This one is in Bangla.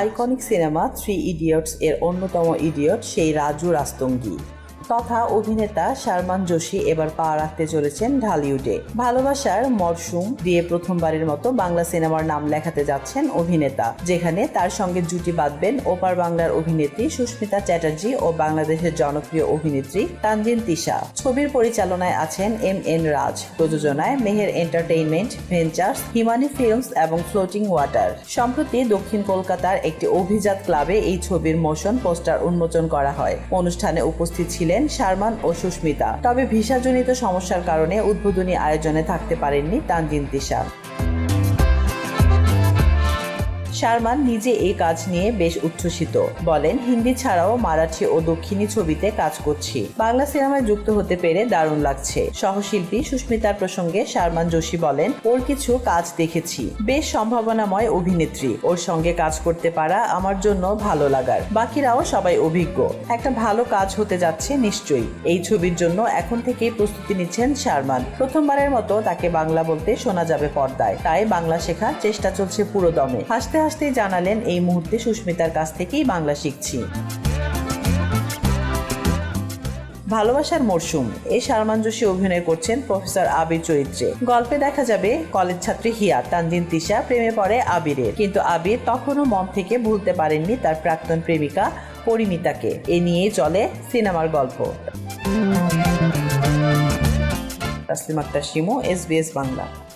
আইকনিক সিনেমা থ্রি ইডিয়টস এর অন্যতম ইডিয়ট সেই রাজু রাস্তঙ্গি। তথা অভিনেতা শারমান যোশী এবার পা রাখতে চলেছেন ঢালিউডে। ভালোবাসার মরশুম দিয়ে প্রথমবারের মতো বাংলা সিনেমার নাম লেখাতে যাচ্ছেন অভিনেতা, যেখানে তার সঙ্গে জুটি বাঁধবেন ওপার বাংলার অভিনেত্রী সুস্মিতা চ্যাটার্জি ও বাংলাদেশের জনপ্রিয় অভিনেত্রী তানজিন তিশা। ছবির পরিচালনায় আছেন এম এন রাজ। প্রযোজনায় Meher entertainment, ventures, Himani films এবং ফ্লোটিং ওয়াটার। সম্প্রতি দক্ষিণ কলকাতার একটি অভিজাত ক্লাবে এই ছবির মোশন পোস্টার উন্মোচন করা হয়। অনুষ্ঠানে উপস্থিত ছিলেন শারমান ও সুস্মিতা। তবে ভিসাজনিত সমস্যার কারণে উদ্বোধনী আয়োজনে থাকতে পারেননি তানজিন তিশা। শারমান নিজে এই কাজ নিয়ে বেশ উচ্ছ্বসিত। বলেন, হিন্দি ছাড়াও মারাঠি ও দক্ষিণী ছবিতে কাজ করছি। বাংলা সিনেমায় যুক্ত হতে পেরে দারুণ লাগছে। সহশিল্পী সুস্মিতার প্রসঙ্গে শারমান যোশী বলেন, ওর কিছু কাজ দেখেছি। বেশ সম্ভাবনাময় অভিনেত্রী। ওর সঙ্গে কাজ করতে পারা আমার জন্য ভালো লাগার। বাকিরাও সবাই অভিজ্ঞ। একটা ভালো কাজ হতে যাচ্ছে নিশ্চয়ই। এই ছবির জন্য এখন থেকেই প্রস্তুতি নিচ্ছেন শারমান প্রথমবারের মতো তাকে বাংলা বলতে শোনা যাবে পর্দায়। তাই বাংলা শেখার চেষ্টা চলছে পুরো দমে হাসতে হাসতেই জানালেন এই মুহূর্তে সুস্মিতার কাছ থেকেই বাংলা শিখছি। ভালোবাসার মরশুম এই যোশী অভিনয় করছেন প্রফেসর আবির চরিত্রে। গল্পে দেখা যাবে কলেজ ছাত্রী হিয়া, তানজিন তিশা, প্রেমে পড়ে আবিরের। কিন্তু আবির তখনও মন থেকে ভুলতে পারেননি তার প্রাক্তন প্রেমিকা পরিমিতাকে। এ নিয়েই চলে সিনেমার গল্প। তাসলিম আক্তার শিমু এসবিএস বাংলা।